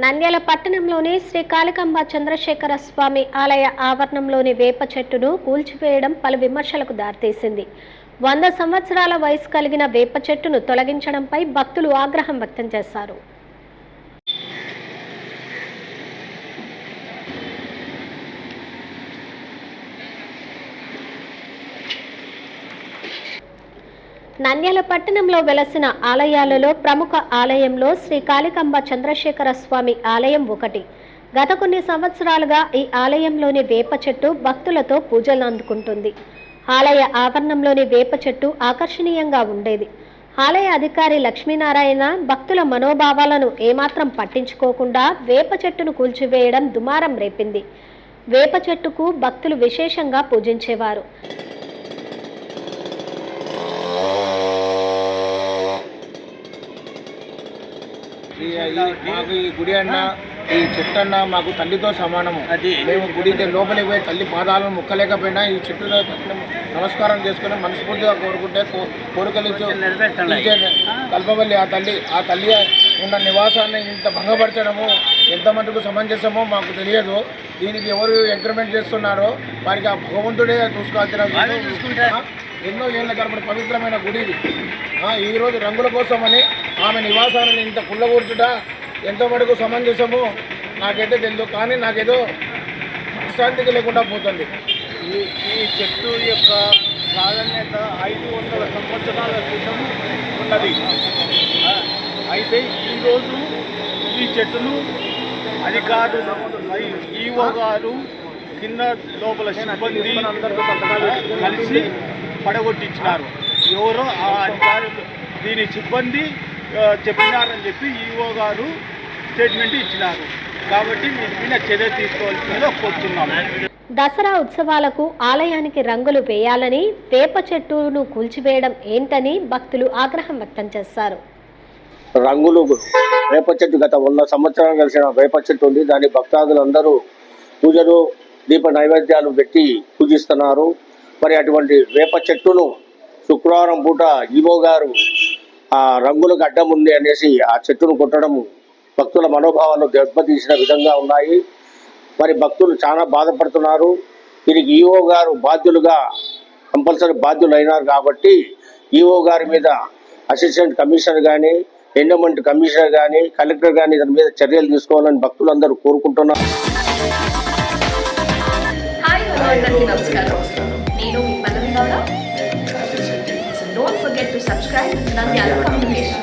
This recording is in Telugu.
నంద్యాల పట్టణంలోని శ్రీ కాళికంబ చంద్రశేఖర స్వామి ఆలయ ఆవరణంలోని వేప చెట్టును కూల్చివేయడం పలు విమర్శలకు దారితీసింది. వంద సంవత్సరాల వయసు కలిగిన వేప చెట్టును తొలగించడంపై భక్తులు ఆగ్రహం వ్యక్తం చేశారు. నంద్యాల పట్టణంలో వెలసిన ఆలయాలలో ప్రముఖ ఆలయంలో శ్రీ కాళికంబ చంద్రశేఖర స్వామి ఆలయం ఒకటి. గత కొన్ని సంవత్సరాలుగా ఈ ఆలయంలోని వేప చెట్టు భక్తులతో పూజలు అందుకుంటుంది. ఆలయ ఆవరణంలోని వేప చెట్టు ఆకర్షణీయంగా ఉండేది. ఆలయ అధికారి లక్ష్మీనారాయణ భక్తుల మనోభావాలను ఏమాత్రం పట్టించుకోకుండా వేప చెట్టును కూల్చివేయడం దుమారం రేపింది. వేప చెట్టుకు భక్తులు విశేషంగా పూజించేవారు. మాకు ఈ గుడి అన్న ఈ చెట్టు అన్న మాకు తల్లితో సమానము. మేము గుడి లోపలికి పోయి తల్లి పాదాలను ముక్కలేకపోయినా ఈ తల్లిని నమస్కారం చేసుకుని మనస్ఫూర్తిగా కోరుకుంటే కోరికలు కల్పవల్లి ఆ తల్లి ఆ తల్లి ఉన్న నివాసాన్ని ఇంత భంగపరచడము ఎంత మటుకు సమంజసమో మాకు తెలియదు. దీనికి ఎవరు ఎంకరేజ్మెంట్ చేస్తున్నారో వారికి ఆ భగవంతుడే చూసుకోవాల్సిన ఎన్నో ఏళ్ళ తరబడి పవిత్రమైన గుడి ఇది. ఆ, ఈ రోజు రంగుల కోసమని ఆమె నివాసాలను ఇంత కుళ్ళగూర్చుట ఎంతో మటుకు సమంజసము. నాకైతే తెలియదు కానీ నాకేదో విశ్రాంతికి లేకుండా పోతుంది. ఈ ఈ చెట్టు యొక్క ప్రాధాన్యత ఐదు వందల సంవత్సరాల క్రితం ఉన్నది. అయితే ఈరోజు ఈ చెట్టును అధికారులు ఈఓ గారు కింద లోపల సిబ్బంది కలిసి పడగొట్టించినారు. ఎవరో ఆ అధికారులు దీని సిబ్బంది చెప్పినారని చెప్పి ఈఓ గారు స్టేట్మెంట్ ఇచ్చినారు. కాబట్టి మీ మీద చర్య తీసుకోవాల్సిందిగా కోరుతున్నాము దసరా ఉత్సవాలకు ఆలయానికి రంగులు వేయాలని వేప చెట్టును కూల్చివేయడం ఏంటని భక్తులు ఆగ్రహం వ్యక్తం చేశారు. రంగులు వేప చెట్టు గత వంద సంవత్సరాలు కలిసిన వేప చెట్టు ఉంది. దాని భక్తాదులందరూ పూజలు దీప నైవేద్యాలు పెట్టి పూజిస్తున్నారు. మరి అటువంటి వేప చెట్టును శుక్రవారం పూట ఈవో గారు ఆ రంగులకు అడ్డం ఉంది అనేసి ఆ చెట్టును కొట్టడం భక్తుల మనోభావాలను దెబ్బతీసిన విధంగా ఉన్నాయి. మరి భక్తులు చాలా బాధపడుతున్నారు. దీనికి ఈఓ గారు బాధ్యులుగా కంపల్సరీ బాధ్యులు అయినారు కాబట్టి ఈఓ గారి మీద అసిస్టెంట్ కమిషనర్ కానీ ఎండోమెంట్ కమిషనర్ కానీ కలెక్టర్ కానీ దాని మీద చర్యలు తీసుకోవాలని భక్తులందరూ కోరుకుంటున్నారు. నమస్కారం. నేను right? That's the other combination.